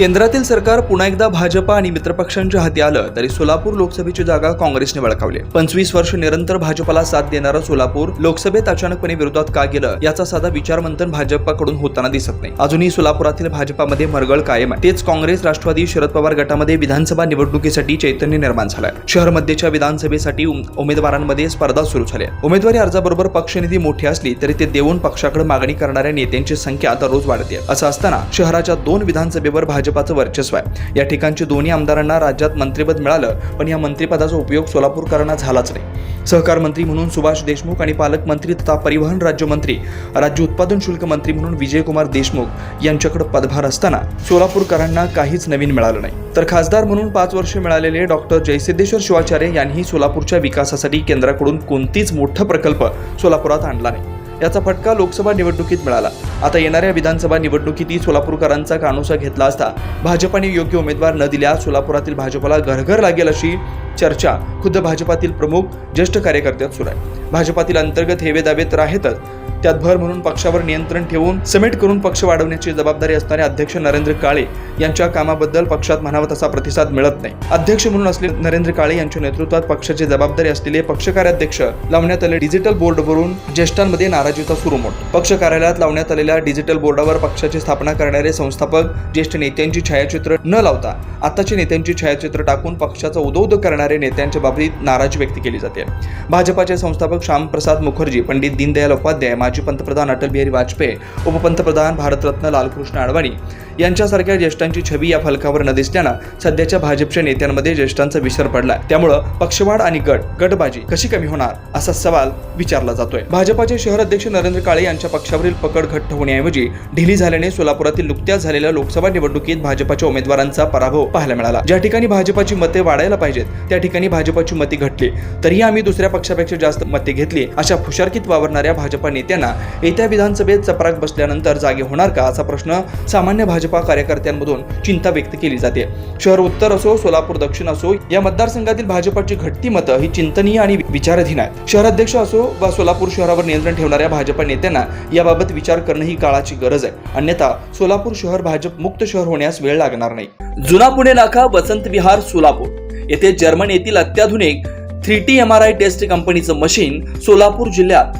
केंद्रातील सरकार पुन्हा एकदा भाजपा आणि मित्रपक्षांच्या हाती आलं तरी सोलापूर लोकसभेची जागा काँग्रेसने बळकावली पंचवीस वर्ष निरंतर भाजपला साथ देणारं सोलापूर लोकसभेत अचानकपणे विरोधात का गेलं याचा साधा विचारमंथन भाजपाकडून होताना दिसत नाही. अजूनही सोलापुरातील भाजपामध्ये मरगळ कायम आहे. तेच काँग्रेस राष्ट्रवादी शरद पवार गटामध्ये विधानसभा निवडणुकीसाठी चैतन्य निर्माण झालंय. शहर मध्येच्या विधानसभेसाठी उम- उमेदवारांमध्ये स्पर्धा सुरू झाली उमेदवारी अर्जाबरोबर पक्षनिधी मोठी असली तरी ते देऊन पक्षाकडे मागणी करणाऱ्या नेत्यांची संख्या दररोज वाढते. असं असताना शहराच्या दोन विधानसभेवर भाजप भाजपाचं वर्चस्व आहे. या ठिकाणची दोन्ही आमदारांना राज्यात मंत्रिपद मिळालं पण या मंत्रिपदाचा उपयोग सोलापूरकरांना झालाच नाही. सहकार मंत्री म्हणून सुभाष देशमुख आणि पालकमंत्री तथा परिवहन राज्यमंत्री राज्य उत्पादन शुल्क मंत्री म्हणून विजयकुमार देशमुख यांच्याकडे पदभार असताना सोलापूरकरांना काहीच नवीन मिळालं नाही. तर खासदार म्हणून पाच वर्ष मिळालेले डॉक्टर जयसिद्धेश्वर शिवाचार्य यांनी सोलापूरच्या विकासासाठी केंद्राकडून कोणतीच मोठा प्रकल्प सोलापुरात आणला नाही. याचा फटका लोकसभा निवडणुकीत मिळाला. आता येणाऱ्या विधानसभा निवडणुकीतही सोलापूरकरांचा कानोसा घेतला असता भाजपाने योग्य उमेदवार न दिल्यास सोलापुरातील भाजपाला घरघर लागेल अशी चर्चा खुद्द भाजपातील प्रमुख ज्येष्ठ कार्यकर्त्यात सुरू आहे. भाजपातील अंतर्गत हेवे दावे तर आहेतच त्यात भर म्हणून पक्षावर नियंत्रण ठेवून समेट करून पक्ष वाढवण्याची जबाबदारी असणारे अध्यक्ष नरेंद्र काळे यांच्या कामाबद्दल पक्षात म्हणावा तसा प्रतिसाद मिळत नाही. अध्यक्ष म्हणून असलेले नरेंद्र काळे यांच्या नेतृत्वात पक्षाची जबाबदारी असलेले पक्ष कार्याध्यक्ष लावण्यात आले डिजिटल बोर्डवरून ज्येष्ठांमध्ये नाराजीचा सुरुमोट पक्ष कार्यालयात लावण्यात आलेल्या डिजिटल बोर्डावर पक्षाची स्थापना करणारे संस्थापक ज्येष्ठ नेत्यांची छायाचित्र न लावता आताच्या नेत्यांची छायाचित्र टाकून पक्षाचा उदोद करणारे नेत्यांच्या बाबतीत नाराजी व्यक्त केली जाते. भाजपाचे संस्थापक श्यामप्रसाद मुखर्जी पंडित दीनदयाल उपाध्याय माजी पंतप्रधान अटल बिहारी वाजपेयी उपपंतप्रधान भारतरत्न लालकृष्ण अडवाणी यांच्यासारख्या ज्येष्ठांची छबी या फलकावर न दिसल्यानं सध्याच्या भाजपच्या नेत्यांमध्ये ज्येष्ठांचा विसर पडलाय. त्यामुळं पक्षवाढ आणि गट गटबाजी कशी कमी होणार असा सवाल विचारला जातोय. भाजपाचे शहर अध्यक्ष नरेंद्र काळे यांच्या पक्षावरील पकड घट्ट होण्याऐवजी ढिली झाल्याने सोलापुरातील नुकत्याच झालेल्या लोकसभा निवडणुकीत भाजपाच्या उमेदवारांचा पराभव पाहायला मिळाला. ज्या ठिकाणी भाजपाची मते वाढायला पाहिजेत त्या ठिकाणी भाजपाची मते घटली. तरीही आम्ही दुसऱ्या पक्षापेक्षा जास्त मते घेतली अशा फुशारकीत वावरणाऱ्या भाजपा नेत्यांना येत्या विधानसभेत चपराक बसल्यानंतर जागे होणार का असा प्रश्न सामान्य भाजपा कार्यकर्त्यांमधून चिंता व्यक्त केली जाते. शहर उत्तर असो सोलापूर दक्षिण असो या मतदारसंघातील भाजपाची घटती मतं ही चिंतनीय आणि विचाराधीन आहेत. शहराध्यक्ष असो वा सोलापूर शहरावर नियंत्रण ठेवणाऱ्या भाजपा नेत्यांना याबाबत विचार करणं ही काळाची गरज आहे. अन्यथा सोलापूर शहर भाजप मुक्त शहर होण्यास वेळ लागणार नाही. जुना पुणे नाका वसंत विहार सोलापूर. येथे जर्मन येथील अत्याधुनिक three T M R I test कंपनीचं मशीन सोलापूर जिल्ह्यात